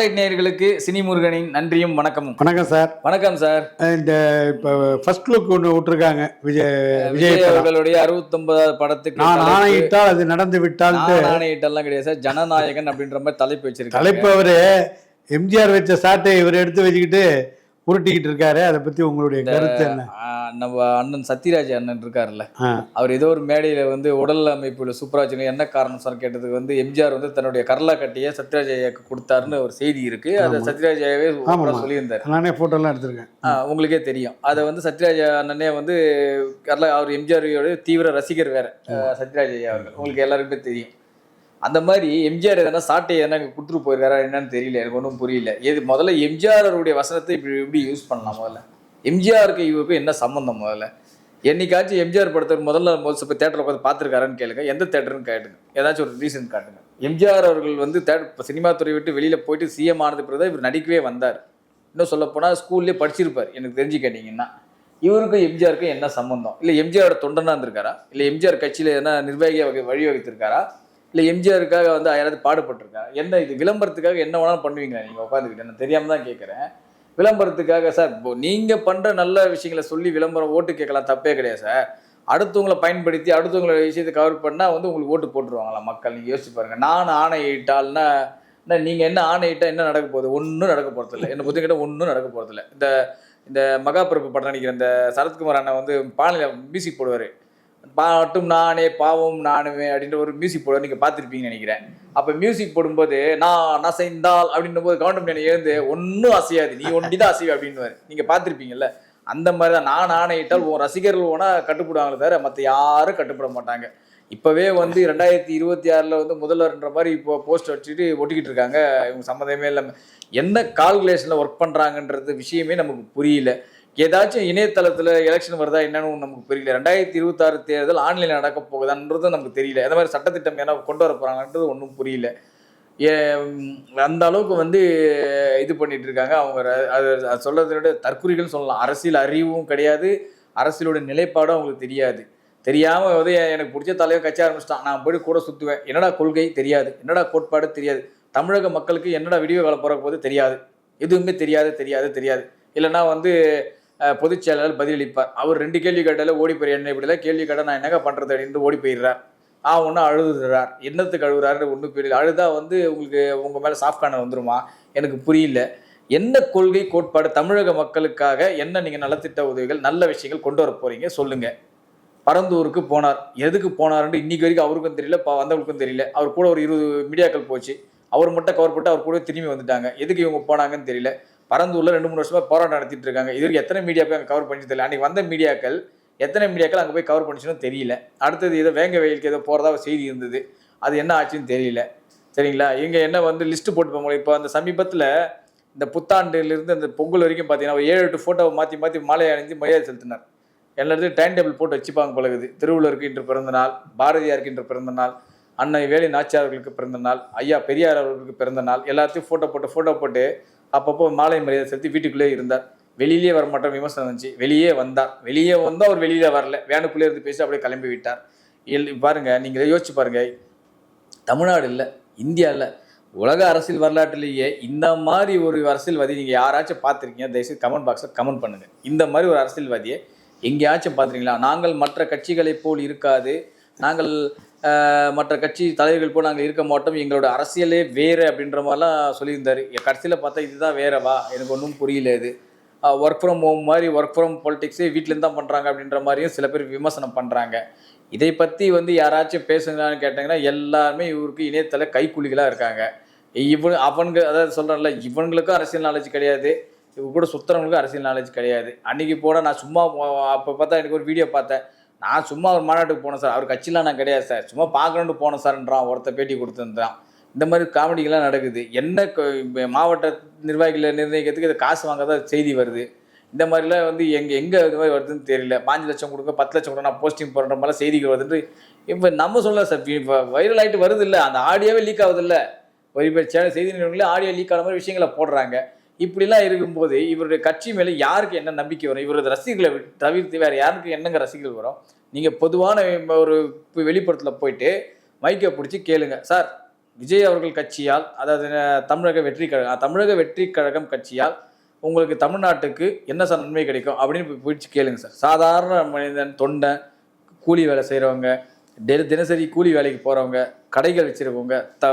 Spotlight நேயர்களுக்கு cine முருகனின் நன்றியும் வணக்கமும். வணக்கம் சார். வணக்கம் சார். இந்த இப்போ ஃபர்ஸ்ட் லுக் ஒன்று விட்டுருக்காங்க விஜய் விஜய். அவர்களுடைய அறுபத்தொன்பதாவது படத்துக்கு நான் ஆணையிட்டால் அது நடந்து விட்டால்ட்டு நான் ஆணையிட்டெல்லாம் கிடையாது சார். ஜனநாயகன் அப்படின்ற மாதிரி தலைப்பு வச்சிருக்காங்க. தலைப்பு அவரு எம்ஜிஆர் வச்ச சாட்டை இவர் எடுத்து வச்சுக்கிட்டு உருட்டிக்கிட்டு இருக்காரு அதை பத்தி உங்களுடைய கருத்து என்ன? நம்ம அண்ணன் சத்யராஜ் அண்ணன் இருக்காருல்ல. அவர் ஏதோ ஒரு மேடையில வந்து உடல் அமைப்புல சூப்பராஜன் என்ன காரணம் சார் கேட்டதுக்கு வந்து எம்ஜிஆர் வந்து தன்னுடைய கரலா கட்டிய சத்யராஜ் ஐயாக்கு கொடுத்தாருன்னு ஒரு செய்தி இருக்கு. அதை சத்யராஜ் ஐயாவே. சொல்லியிருந்தாரு. நானே போட்டோலாம் எடுத்திருக்கேன். ஆ, உங்களுக்கே தெரியும். அதை வந்து சத்யராஜ் அண்ணனே வந்து கரலா அவர் எம்ஜிஆரோட தீவிர ரசிகர் வேற சத்யராஜ் ஐயா அவர்கள். உங்களுக்கு எல்லாருக்குமே தெரியும். அந்த மாதிரி எம்ஜிஆர் எதனா சாட்டை எதனா இங்க கொடுத்துட்டு போயிருக்காரா என்னன்னு தெரியல எனக்கு ஒன்றும் புரியல. எது முதல்ல எம்ஜிஆர் அவருடைய வசனத்தை இப்படி எப்படி யூஸ் பண்ணலாம் முதல்ல. எம்ஜிஆருக்கு இவருக்கும் என்ன சம்மந்தம் முதல்ல? என்னைக்காச்சும் எம்ஜிஆர் படத்தை முதல்ல முதல் இப்போ தேட்டரில் உட்காந்து பார்த்துருக்காருன்னு கேளுங்க. எந்த தேட்டர்னு கேட்டுங்க. ஏதாச்சும் ஒரு ரீசன் காட்டுங்க. எம்ஜிஆர் அவர்கள் வந்து தேட்டர் சினிமா துறை விட்டு வெளியில் போயிட்டு சிஎம் ஆனது பிறகு தான் இவர் நடிக்கவே வந்தார். இன்னும் சொல்லப்போனால் ஸ்கூல்லேயே படிச்சிருப்பார் எனக்கு தெரிஞ்சு கேட்டிங்கன்னா. இவருக்கும் எம்ஜிஆருக்கும் என்ன சம்மந்தம் இல்லை எம்ஜிஆரோட தொண்டனாக இருந்திருக்காரா? இல்லை எம்ஜிஆர் கட்சியில் எதனா நிர்வாகியாக வகை வழி வகுத்திருக்காரா இல்லை எம்ஜிஆருக்காக வந்து யாராவது பாடுபட்டிருக்கா? என்ன இது விளம்பரத்துக்காக என்ன வேணாலும் பண்ணுவீங்க? நீங்கள் உட்காந்துக்கிட்டு நான் தெரியாமல் தான் கேட்குறேன் விளம்பரத்துக்காக சார் இப்போ நீங்கள் பண்ணுற நல்ல விஷயங்களை சொல்லி விளம்பரம் ஓட்டு கேட்கலாம் தப்பே கிடையாது சார் அடுத்தவங்களை பயன்படுத்தி அடுத்தவங்களோட விஷயத்தை கவர் பண்ணால் வந்து உங்களுக்கு ஓட்டு போட்டுருவாங்களா மக்கள். நீங்கள் யோசிச்சு பாருங்கள் நான் ஆணையிட்டால்னா என்ன நீங்கள் என்ன ஆணையிட்டா என்ன நடக்க போகுது? ஒன்றும் நடக்க போகிறதில்ல என்னை பொறுத்த கேட்டால் ஒன்றும் நடக்க போகிறதில்ல இந்த இந்த மகாபிரபு படம் நடிக்கிற இந்த சரத்குமார் அண்ணன் வந்து பானையில் மியூசிக் போடுவார். பாட்டும் நானே பாவம் நானுமே அப்படின்ற ஒரு மியூசிக் போட நீங்கள் பார்த்துருப்பீங்கன்னு நினைக்கிறேன். அப்போ மியூசிக் போடும்போது நான் நசைந்தால் அப்படின்னும் போது கவுண்டமணி எழுந்து ஒன்றும் அசையாது நீ ஒண்டிதான் அசைவ அப்படின்னு நீங்கள் பார்த்துருப்பீங்கல்ல? அந்த மாதிரி தான் நான் ஆணையிட்டால் உன் ரசிகர்கள் ஓனா கட்டுப்படுவாங்களே தவிர மற்ற யாரும் கட்டுப்பட மாட்டாங்க. இப்போவே வந்து ரெண்டாயிரத்தி இருபத்தி ஆறில் வந்து முதல்வர்ன்ற மாதிரி இப்போ போஸ்ட் வச்சுட்டு ஒட்டிக்கிட்டு இருக்காங்க. இவங்க சம்மந்தமே இல்லாமல் என்ன கால்குலேஷனில் ஒர்க் பண்ணுறாங்கன்றது விஷயமே நமக்கு புரியல. ஏதாச்சும் இணையதளத்தில் எலெக்ஷன் வருதா என்னன்னு நமக்கு புரியல. ரெண்டாயிரத்தி இருபத்தாறு தேர்தல் ஆன்லைனில் நடக்க போகுதான்றது நமக்கு தெரியல. அந்த மாதிரி சட்டத்திட்டம் என்ன கொண்டு வர போகிறாங்கன்றது ஒன்றும் புரியல. அந்த அளவுக்கு வந்து இது பண்ணிட்டு இருக்காங்க. அவங்க அது அது சொல்றதை விட தற்குறிகள் சொல்லலாம். அரசியல் அறிவும் கிடையாது. அரசியலோட நிலைப்பாடும் அவங்களுக்கு தெரியாது. தெரியாம வந்து எனக்கு பிடிச்ச தலைவர் கட்சி ஆரம்பிச்சிட்டான். நான் போய் கூட சுத்துவேன். என்னடா கொள்கை? தெரியாது. என்னடா கோட்பாடு? தெரியாது. தமிழக மக்களுக்கு என்னடா விடிவு கால போற போது தெரியாது. எதுவுமே தெரியாது தெரியாது தெரியாது. இல்லைன்னா வந்து பொதுச் செயலாளர் பதிலளிப்பார். அவர் ரெண்டு கேள்வி கேட்டால ஓடி போய் என்ன இப்படில கேள்வி கேட்டால் நான் என்னங்க பண்றது அப்படின்ட்டு ஓடி போயிடுறார் ஆ ஒன்று அழுதுறார். என்னத்துக்கு அழுகுறாரு ஒன்றும் புரியல. அழுதா வந்து உங்களுக்கு உங்க மேல சாஃப்ட் வந்துருமா? எனக்கு புரியல. என்ன கொள்கை கோட்பாடு தமிழக மக்களுக்காக என்ன நீங்க நலத்திட்ட உதவிகள் நல்ல விஷயங்கள் கொண்டு வர போறீங்க? சொல்லுங்க. பரந்தூருக்கு போனார். எதுக்கு போனாருன்னு இன்னைக்கு வரைக்கும் அவருக்கும் தெரியல ப- வந்தவங்களுக்கும் தெரியல. அவர் கூட ஒரு இருபது மீடியாக்கள் போச்சு. அவர் மட்டும் கவர் போட்டு அவர் கூட திரும்பி வந்துட்டாங்க. எதுக்கு இவங்க போனாங்கன்னு தெரியல. பரந்தூரில் ரெண்டு மூணு வருஷமாக போராட்டம் நடத்திட்டு இருக்காங்க. இது வரைக்கும் எத்தனை மீடியா போய் அங்கே கவர் பண்ணிச்சு தெரியல. அன்னைக்கு வந்த மீடியாக்கள் எத்தனை மீடியாக்கள் அங்கே போய் கவர் பண்ணிச்சுன்னு தெரியல. அடுத்தது ஏதோ வேங்க வெயிலுக்கு ஏதோ போகிறதா செய்தி இருந்தது. அது என்ன ஆச்சுன்னு தெரியல. சரிங்களா? இவங்க என்ன வந்து லிஸ்ட்டு போட்டு போங்க இப்போ அந்த சமீபத்தில் இந்த புத்தாண்டுலேருந்து அந்த பொங்கல் வரைக்கும் பார்த்தீங்கன்னா ஒரு ஏழு எட்டு ஃபோட்டோவை மாற்றி மாற்றி மாலை அணிஞ்சு மரியாதை செலுத்தினார். எல்லாத்தையும் டைம் டேபிள் போட்டு வச்சுப்பாங்க பழகுது திருவள்ளுவருக்கு இன்று பிறந்த நாள் பாரதியாருக்கு இன்று பிறந்த நாள் அன்னை வேலு நாச்சியார்களுக்கு பிறந்த நாள் ஐயா பெரியார் அவர்களுக்கு பிறந்த நாள் எல்லாத்தையும் ஃபோட்டோ போட்டு ஃபோட்டோ போட்டு அப்பப்போ மாலை மரியாதை செலுத்தி வீட்டுக்குள்ளே இருந்தார். வெளியிலே வர மாட்டோம் விமர்சனம் இருந்துச்சு வெளியே வந்தார். வெளியே வந்தால் அவர் வெளியில் வரல. வேனுக்குள்ளே இருந்து பேசி அப்படியே கிளம்பி விட்டார். இல் பாருங்கள் நீங்களே யோசிச்சு பாருங்கள் தமிழ்நாடு இல்லை இந்தியா இல்லை உலக அரசியல் வரலாற்றிலேயே இந்த மாதிரி ஒரு அரசியல்வாதி நீங்கள் யாராச்சும் பார்த்துருக்கீங்க தயவுசெய்து கமெண்ட் பாக்ஸில் கமெண்ட் பண்ணுங்க. இந்த மாதிரி ஒரு அரசியல்வாதியை எங்கேயாச்சும் பார்த்துருக்கீங்களா? நாங்கள் மற்ற கட்சிகளைப் போல் இருக்காது. நாங்கள் மற்ற கட்சி தலைவர்கள் போல் நாங்கள் இருக்க மாட்டோம். எங்களோட அரசியலே வேறு அப்படின்ற மாதிரிலாம் சொல்லியிருந்தார். கடைசியில் பார்த்தா இதுதான் வேறவா? எனக்கு ஒன்றும் புரியல இது. ஒர்க் ஃப்ரம் ஹோம் மாதிரி ஒர்க் ஃப்ரம் பொலிட்டிக்ஸே வீட்டிலேருந்து தான் பண்ணுறாங்க அப்படின்ற மாதிரியும் சில பேர் விமர்சனம் பண்ணுறாங்க இதை பற்றி வந்து யாராச்சும் பேசுங்களான்னு கேட்டாங்கன்னா எல்லாருமே இவருக்கு இணையதள கைக்கூலிகளாக இருக்காங்க. இவன் அவனுங்க அதாவது சொல்கிறேன்ல இவனுங்களுக்கும் அரசியல் நாலேஜ் கிடையாது. இவங்க கூட சுற்றுறவங்களுக்கும் அரசியல் நாலேஜ் கிடையாது. அன்றைக்கி போட நான் சும்மா அப்போ பார்த்தா எனக்கு ஒரு வீடியோ பார்த்தேன். நான் சும்மா ஒரு மாநாட்டுக்கு போனேன் சார். அவர் கட்சிலாம் நான் கிடையாது சார். சும்மா பார்க்கணுன்னு போனேன் சார்ன்றான் ஒருத்த பேட்டி கொடுத்துருந்தான். இந்த மாதிரி காமெடிகள்லாம் நடக்குது. என்ன மாவட்ட நிர்வாகிகளை நிர்ணயிக்கிறதுக்கு இது காசு வாங்க தான் செய்தி வருது. இந்த மாதிரிலாம் வந்து எங்கே எங்கே இது மாதிரி வருதுன்னு தெரியல. பாஞ்சு லட்சம் கொடுக்க பத்து லட்சம் கொடுங்க நான் போஸ்டிங் போடுற மாதிரிலாம் செய்திகள் வருதுன்ட்டு. இப்போ நம்ம சொல்ல சார். இப்போ வைரல் ஆகிட்டு வருது இல்லை அந்த ஆடியோவே லீக் ஆகுது இல்லை ஒரு இப்போ சேனல் செய்தி நிறுவனங்களே ஆடியோ லீக் ஆன மாதிரி விஷயங்களை போடுறாங்க. இப்படிலாம் இருக்கும்போது இவருடைய கட்சி மேலே யாருக்கு என்ன நம்பிக்கை வரும்? இவரது ரசிகர்களை தவிர்த்து வேறு யாருக்கு என்னங்க ரசிகர்கள் வரும்? நீங்கள் பொதுவான ஒரு வெளிப்படத்தில் போயிட்டு மைக்கை பிடிச்சி கேளுங்க. சார் விஜய் அவர்கள் கட்சியால் அதாவது தமிழக வெற்றி கழகம் தமிழக வெற்றி கழகம் கட்சியால் உங்களுக்கு தமிழ்நாட்டுக்கு என்ன சார் நன்மை கிடைக்கும்? அப்படின்னு பிடிச்சி கேளுங்க சார். சாதாரண மனிதன் தொண்டை கூலி வேலை செய்கிறவங்க டெ தினசரி கூலி வேலைக்கு போகிறவங்க கடைகள் வச்சுருக்கவங்க த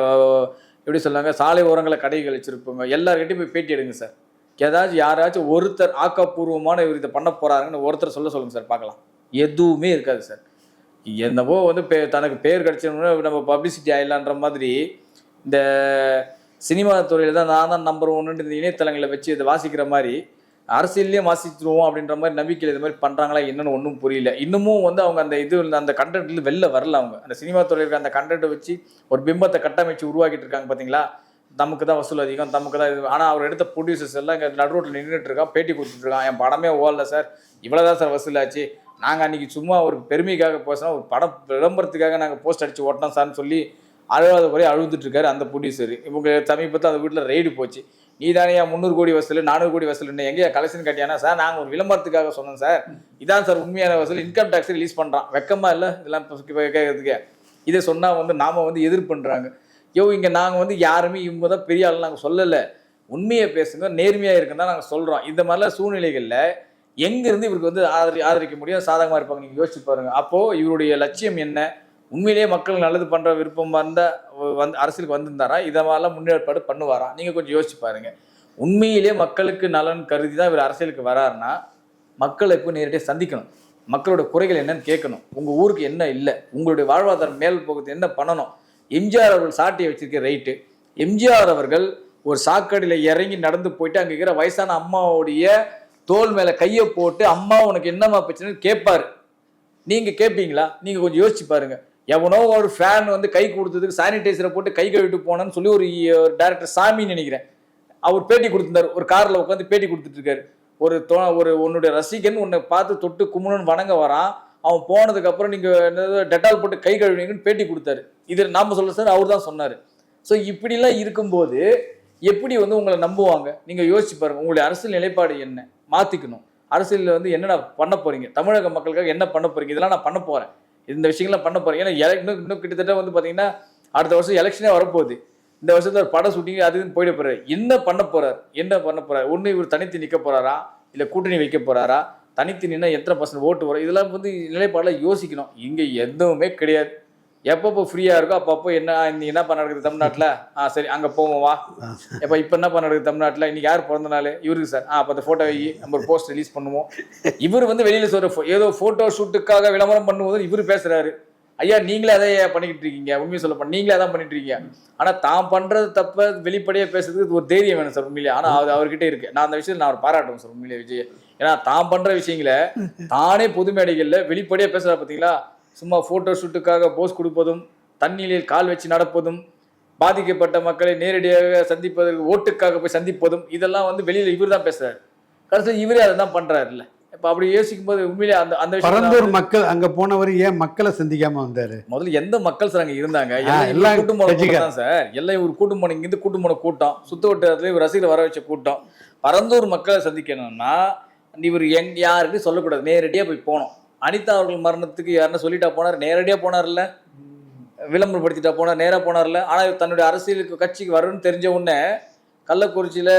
எப்படி சொல்லுவாங்க சாலை ஓரங்களை கடைகள் வச்சிருப்பாங்க எல்லாருக்கிட்டையும் போய் பேட்டி எடுங்க சார். ஏதாச்சும் யாராச்சும் ஒருத்தர் ஆக்கப்பூர்வமான இவர் இதை பண்ண போகிறாருன்னு ஒருத்தர் சொல்ல சொல்லுங்க சார் பார்க்கலாம். எதுவுமே இருக்காது சார். என்னவோ வந்து பே தனக்கு பேர் கிடைச்சோம்னா நம்ம பப்ளிசிட்டி ஆயிடலான்ற மாதிரி இந்த சினிமா துறையில் தான் நான் தான் நம்பர் ஒன்று இந்த இணையதளங்களை வச்சு இதை வாசிக்கிற மாதிரி அரசியல்லையே வாசிச்சிருவோம் அப்படின்ற மாதிரி நம்பிக்கையில் இது மாதிரி பண்ணுறாங்களா என்னன்னு ஒன்றும் புரியல. இன்னமும் வந்து அவங்க அந்த இது அந்த கண்டென்ட்ல வெளில வரல அவங்க. அந்த சினிமா துறையில் அந்த கண்டென்ட்டை வச்சு ஒரு பிம்பத்தை கட்டமைச்சு உருவாக்கிட்டு இருக்காங்க பார்த்தீங்களா நமக்கு தான் வசூல் அதிகம் நமக்கு தான் இது. ஆனால் அவர் எடுத்த ப்ரொடியூசர்ஸ் எல்லாம் இங்கே நடுரோட்டில் நின்றுட்டு இருக்கான் பேட்டி கொடுத்துட்ருக்கான் என் படமே ஓடல சார். இவ்வளோதான் சார் வசூலாச்சு. நாங்கள் அன்றைக்கி சும்மா ஒரு பெருமைக்காக பேசினா ஒரு படம் விளம்பரத்துக்காக நாங்கள் போஸ்ட் அடித்து ஓட்டினோம் சார்னு சொல்லி அழுவாத குறைய அழுதுட்டு இருக்காரு அந்த ப்ரொடியூசர் இவங்க சமீபத்தில் அந்த வீட்டில் ரெய்டு போச்சு. நீ தானே முந்நூறு கோடி வசூல் நானூறு கோடி வசூல் எங்கேயா கலெக்ஷன் கட்டியானா? சார் நாங்கள் ஒரு விளம்பரத்துக்காக சொன்னோம் சார். இதான் சார் உண்மையான வசூல். இன்கம் டேக்ஸ் ரிலீஸ் பண்ணுறான் வெக்கமா இல்லை? இதெல்லாம் இப்ப கேட்கறதுக்கு இதை சொன்னால் வந்து நாம் வந்து எதிர் பண்ணுறாங்க யோ இங்கே நாங்கள் வந்து யாருமே இவங்க தான் பெரிய ஆள் நாங்கள் சொல்லலை. உண்மையை பேசுங்க நேர்மையாக இருக்குன்னு தான் நாங்கள் சொல்கிறோம் இந்த மாதிரிலாம் சூழ்நிலைகளில் எங்கேருந்து இவருக்கு வந்து ஆதரி ஆதரிக்க முடியும்? சாதகமாக இருப்பாங்க. நீங்கள் யோசிச்சு பாருங்கள் அப்போது இவருடைய லட்சியம் என்ன? உண்மையிலேயே மக்கள் நல்லது பண்ணுற விருப்பம் இருந்தால் வந்து அரசியலுக்கு வந்திருந்தாரா? இதை மாதிரிலாம் முன்னேற்பாடு பண்ணுவாரா? நீங்கள் கொஞ்சம் யோசிச்சு பாருங்க. உண்மையிலேயே மக்களுக்கு நலன் கருதி தான் இவர் அரசியலுக்கு வராருன்னா மக்களை இப்போ நேரடியாக சந்திக்கணும். மக்களோட குறைகள் என்னன்னு கேட்கணும். உங்கள் ஊருக்கு என்ன இல்லை? உங்களுடைய வாழ்வாதாரம் மேல் போகிறது என்ன பண்ணணும்? எம்ஜிஆர் அவர்கள் சாட்டியை வச்சிருக்க ரைட்டு எம்ஜிஆர் அவர்கள் ஒரு சாக்கடையில் இறங்கி நடந்து போயிட்டு அங்கே இருக்கிற வயசான அம்மாவுடைய தோல் மேலே கையை போட்டு அம்மா உனக்கு என்னம்மா பிரச்சனைன்னு கேட்பாரு. நீங்கள் கேட்பீங்களா நீங்கள் கொஞ்சம் யோசிச்சு பாருங்கள் எவனோ ஒரு ஃபேன் வந்து கை கொடுத்ததுக்கு சானிடைசரை போட்டு கை கழுவிட்டு போனேன்னு சொல்லி ஒரு டேரக்டர் சாமின்னு நினைக்கிறேன். அவர் பேட்டி கொடுத்துருந்தார். ஒரு காரில் உட்காந்து பேட்டி கொடுத்துட்டு இருக்காரு. ஒரு தோ ஒரு உன்னுடைய ரசிகன் உன்னை பார்த்து தொட்டு கும்பணுன்னு வணங்க வரான். அவன் போனதுக்கப்புறம் நீங்கள் என்னது டெட்டால் போட்டு கை கழுவினீங்கன்னு பேட்டி கொடுத்தாரு. இது நாம் சொல்ல சார் அவர் தான் சொன்னார். ஸோ இப்படிலாம் இருக்கும்போது எப்படி வந்து உங்களை நம்புவாங்க? நீங்கள் யோசிச்சு பாருங்கள் உங்களுடைய அரசியல் நிலைப்பாடு என்ன? மாற்றிக்கணும் அரசியலில் வந்து என்னென்ன பண்ண போகிறீங்க தமிழக மக்களுக்காக என்ன பண்ண போகிறீங்க இதெல்லாம் நான் பண்ண போகிறேன் இந்த விஷயங்கள்லாம் பண்ண போறேன் ஏன்னா ele- இன்னும் இன்னும் கிட்டத்தட்ட வந்து பாத்தீங்கன்னா அடுத்த வருஷம் எலெக்ஷனே வரப்போகுது. இந்த வருஷத்துல ஒரு படம் ஷூட்டிங் அதுன்னு போயிட போறாரு. என்ன பண்ண போறாரு? என்ன பண்ண போறாரு? ஒண்ணு இவர் தனித்து நிக்க போறாரா? இல்ல கூட்டணி வைக்க போறாரா? தனித்து நின்னா எத்தனை பர்சன்ட் ஓட்டு வரும்? இதெல்லாம் வந்து நிலைப்பாடுல யோசிக்கணும். இங்க எதுவுமே கிடையாது. எப்பப்போ ஃப்ரீயா இருக்கோ அப்பப்போ என்ன இன்னைக்கு என்ன பண்ண நடக்குது தமிழ்நாட்டில்? ஆ சரி அங்கே போவோம் வா. எப்போ இப்ப என்ன பண்ண நடக்குது தமிழ்நாட்டில்? இன்னைக்கு யார் பிறந்த நாள்? இவருக்கு சார். ஆ அப்போ அந்த ஃபோட்டோ வை நம்ம ஒரு போஸ்ட் ரிலீஸ் பண்ணுவோம். இவர் வந்து வெளியில் சொல்ற ஏதோ ஃபோட்டோ ஷூட்டுக்காக விளம்பரம் பண்ணும்போது இவர் பேசுறாரு. ஐயா நீங்களே அதே பண்ணிக்கிட்டு இருக்கீங்க. உண்மையை சொல்ல நீங்களே அதான் பண்ணிட்டு இருக்கீங்க. ஆனால் தான் பண்றது தப்ப வெளிப்படையாக பேசுறதுக்கு ஒரு தைரியம் வேணும் சார் உண்மையிலே. ஆனால் அது அவர்கிட்ட இருக்கு. நான் அந்த விஷயத்தில் நான் அவர் பாராட்டுவேன் சார் உண்மையிலே விஜய். ஏன்னா தான் பண்ற விஷயங்களை தானே பொது மேடைகளில் வெளிப்படையாக பேசுகிறா பார்த்தீங்களா சும்மா போட்டோ ஷூட்டுக்காக போஸ் கொடுப்பதும் தண்ணீரில் கால் வச்சு நடப்பதும் பாதிக்கப்பட்ட மக்களை நேரடியாக சந்திப்பதற்கு ஓட்டுக்காக போய் சந்திப்பதும் இதெல்லாம் வந்து வெளியில இவர் தான் பேசுறாரு. கடைசியில் இவரே அதை தான் பண்றாருல்ல. இப்ப அப்படி யோசிக்கும் போது உண்மையிலே அந்த அந்த பரந்தூர் மக்கள் அங்க போனவர் ஏன் மக்களை சந்திக்காம வந்தாரு? முதல்ல எந்த மக்கள் சார் அங்க இருந்தாங்க? இவர் கூட்டம் போன சார். எல்லாம் இவர் கூட்டம் போன இங்கிருந்து கூட்டம் போன கூட்டம். சுத்த வட்டாரத்துல இவர் ரசிகர் வர வச்ச கூட்டம். பரந்தூர் மக்களை சந்திக்கணும்னா இவர் எங் யாருக்கு சொல்லக்கூடாது. நேரடியா போய் போனோம் அனிதா அவர்கள் மரணத்துக்கு யாருன்னா சொல்லிட்டா போனார் நேரடியாக போனார்ல. விளம்பரப்படுத்திட்டா போனார் நேராக போனார்ல. ஆனால் தன்னுடைய அரசியலுக்கு கட்சிக்கு வரும்னு தெரிஞ்ச உடனே கள்ளக்குறிச்சியில்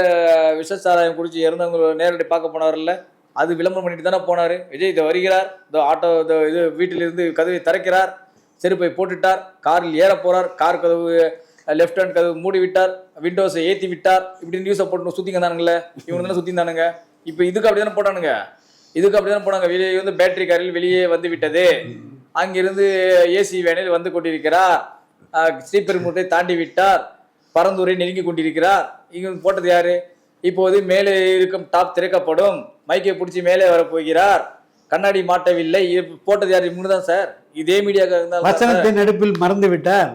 விஷசாராயம் குறிச்சி இறந்தவங்க நேரடி பார்க்க போனார்ல. அது விளம்பரம் பண்ணிட்டு தானே போனார். விஜய் இதை வருகிறார். இந்த ஆட்டோ இதோ இது வீட்டிலிருந்து கதவை திறக்கிறார். செருப்பை போட்டுட்டார். காரில் ஏற போகிறார் கார் கதவு லெஃப்ட் ஹேண்ட் கதவு மூடி விட்டார் விண்டோஸை ஏற்றி விட்டார் இப்படி நியூஸை போட்டு சுற்றிங்க தானுங்களே இவங்க தானே சுத்தி தானுங்க இப்போ இதுக்கு அப்படி தானே போட்டானுங்க. இதுக்கு அப்படிதான் போனாங்க. வெளியே வந்து பேட்டரி காரில் வெளியே வந்து விட்டது. அங்கிருந்து ஏசி வேனில் வந்து கொண்டிருக்கிறார். ஆஹ் ஸ்ரீபெரும்புத்தை தாண்டி விட்டார். பரந்தூரை நெருங்கி கொண்டிருக்கிறார். இங்கு போட்டது யாரு? இப்போது மேலே இருக்கும் டாப் திறக்கப்படும். மைக்கை பிடிச்சி மேலே வரப்போகிறார். கண்ணாடி மாட்டவில்லை. போட்டது யாரு? இவங்க தான் சார். இதே மீடியாக்காக இருந்தாலும் வசனத்தின் நடுப்பில் மறந்து விட்டார்.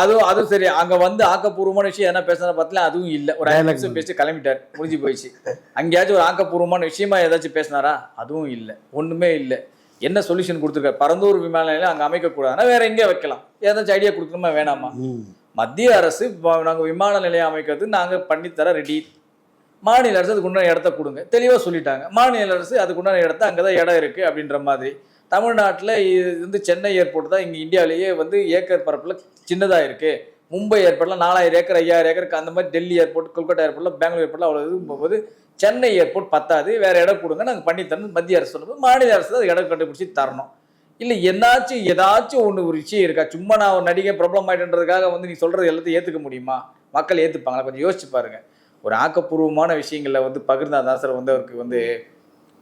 அதுவும் அதுவும் சரி. அங்க வந்து ஆக்கப்பூர்வமான விஷயம் என்ன பேசுனா பார்த்தல அதுவும் இல்ல. ஒரு நிமிஷம் பேசி கிளம்பிட்டார். முடிஞ்சு போயிடுச்சு. அங்கேயாச்சும் ஒரு ஆக்கப்பூர்வமான விஷயமா ஏதாச்சும் பேசினாரா? அதுவும் இல்ல. ஒண்ணுமே இல்ல. என்ன சொல்யூஷன் கொடுத்துருக்காரு? பரந்தூர் விமான நிலையம் அங்க அமைக்க கூடாதுன்னா வேற எங்கே வைக்கலாம். ஏதாச்சும் ஐடியா கொடுக்கணுமா? வேணாமா. மத்திய அரசு நாங்க விமான நிலையம் அமைக்கிறதுக்கு நாங்க பண்ணித்தர ரெடி மாநில அரசு அதுக்கு உண்டான இடத்த கொடுங்க. தெளிவாக சொல்லிட்டாங்க. மாநில அரசு அதுக்கு உண்டான இடத்த அங்கதான் இடம் இருக்குது அப்படின்ற மாதிரி. தமிழ்நாட்டில் இது வந்து சென்னை ஏர்போர்ட் தான் இங்கே இந்தியாவிலேயே வந்து ஏக்கர் பரப்பில் சின்னதாக இருக்குது மும்பை ஏர்போர்ட்டில் நாலாயிரம் ஏக்கர் ஐயாயிரம் ஏக்கருக்கு அந்த மாதிரி டெல்லி ஏர்போர்ட் கொல்கட்டா ஏர்போர்ட்டில் பெங்களூர் ஏர்போர்ட்ல அவ்வளோ இது சென்னை ஏர்போர்ட் பத்தாது. வேறு இடம் கொடுங்க. நாங்கள் பண்ணி தரணும். மத்திய அரசு சொல்லும்போது மாநில அரசு தான் அது இடம் கண்டுபிடிச்சி தரணும். இல்லை என்னாச்சும் ஏதாச்சும் ஒன்று ஒரு விஷயம் இருக்கா? சும்மா நான் ஒரு நடிகை ப்ராப்ளம் ஆகிட்டுன்றதுக்காக வந்து நீ சொல்கிறது எல்லாத்தையும் ஏற்றுக்க முடியுமா? மக்கள் ஏற்றுப்பாங்களா கொஞ்சம் யோசிச்சு பாருங்கள் ஒரு ஆக்கப்பூர்வமான விஷயங்களில் வந்து பகிர்ந்தாதான் சார் வந்து அவருக்கு வந்து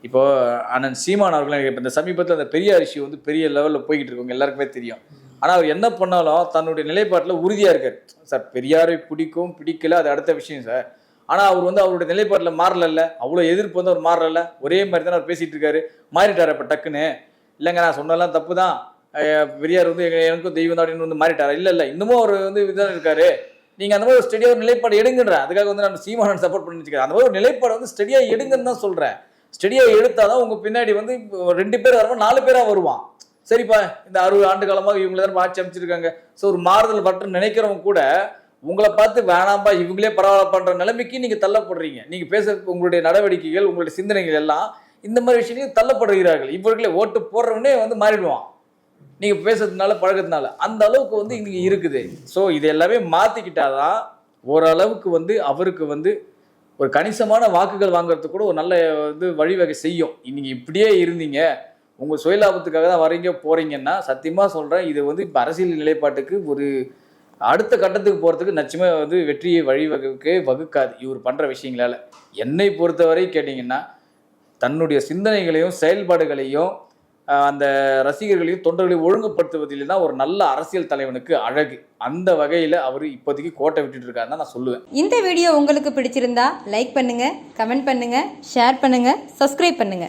இப்போது அண்ணன் சீமான் அவர்கள் இப்போ இந்த சமீபத்தில் அந்த பெரியார் இஷ்யூ வந்து பெரிய லெவலில் போய்கிட்டு இருக்கவங்க எல்லாருக்குமே தெரியும். ஆனால் அவர் என்ன பண்ணாலும் தன்னுடைய நிலைப்பாட்டில் உறுதியாக இருக்கார். சார் பெரியாரை பிடிக்கும் பிடிக்கல அது அடுத்த விஷயம் சார். ஆனால் அவர் வந்து அவருடைய நிலைப்பாட்டில் மாறலல்ல அவ்வளோ எதிர்ப்பு வந்து அவர் மாறல ஒரே மாதிரி தான் அவர் பேசிகிட்டு இருக்காரு. மாறிட்டார் இப்போ டக்குன்னு? இல்லைங்க நான் சொன்னதெல்லாம் தப்பு தான் பெரியார் வந்து எனக்கும் தெய்வம் தான் அப்படின்னு வந்து மாறிட்டார்? இல்லை இல்லை இன்னமும் அவர் வந்து இதுதான் இருக்காரு. நீங்கள் அந்த மாதிரி ஒரு ஸ்டெடியாக ஒரு நிலைப்பாடு எடுங்கன்றேன். அதுக்காக வந்து நான் சீமானன் சப்போர்ட் பண்ணி வச்சுக்கிறேன். அந்த மாதிரி ஒரு நிலைப்பாடு வந்து ஸ்டடியாக எடுங்கன்னு தான் சொல்கிறேன் ஸ்டெடியாக எடுத்தாதான் உங்கள் பின்னாடி வந்து ரெண்டு பேர் வருவான் நாலு பேராக வருவான். சரிப்பா இந்த அறுபது ஆண்டு காலமாக இவங்கள தான் ஆட்சி அமைச்சிருக்காங்க. ஸோ ஒரு மாறுதல் பட்டு நினைக்கிறவங்க கூட உங்களை பார்த்து வேணாம்பா இவங்களே பரவாயில்ல பண்ற நிலைமைக்கு நீங்க தள்ளப்படுறீங்க. நீங்க பேச உங்களுடைய நடவடிக்கைகள் உங்களுடைய சிந்தனைகள் எல்லாம் இந்த மாதிரி விஷயங்களையும் தள்ளப்படுகிறார்கள். இவர்களே ஓட்டு போடுறவனே வந்து மாறிடுவான். நீங்க பேசுறதுனால பழகிறதுனால. அந்த அளவுக்கு வந்து இங்க இருக்குது. ஸோ இது எல்லாமே மாத்திக்கிட்டாதான் ஓரளவுக்கு வந்து அவருக்கு வந்து ஒரு கணிசமான வாக்குகள் வாங்குறதுக்கு கூட ஒரு நல்ல வந்து வழிவகை செய்யும். நீங்க இப்படியே இருந்தீங்க. உங்க சுயலாபத்துக்காக தான் வரீங்க போறீங்கன்னா சத்தியமா சொல்றேன் இது வந்து இப்ப அரசியல் நிலைப்பாட்டுக்கு ஒரு அடுத்த கட்டத்துக்கு போறதுக்கு நச்சுமே வந்து வெற்றியை வழிவகுக்கே வகுக்காது. இவர் பண்ற விஷயங்களால. என்னை பொறுத்தவரை கேட்டிங்கன்னா தன்னுடைய சிந்தனைகளையும் செயல்பாடுகளையும் அந்த ரசிகர்களையும் தொண்டர்களையும் ஒழுங்குபடுத்துவதில் தான் ஒரு நல்ல அரசியல் தலைவனுக்கு அழகு. அந்த வகையில் அவர் இப்போதைக்கு கோட்டை விட்டுட்டு இருக்காருன்னு தான் நான் சொல்லுவேன். இந்த வீடியோ உங்களுக்கு பிடிச்சிருந்தா லைக் பண்ணுங்க கமெண்ட் பண்ணுங்க ஷேர் பண்ணுங்க சப்ஸ்கிரைப் பண்ணுங்க.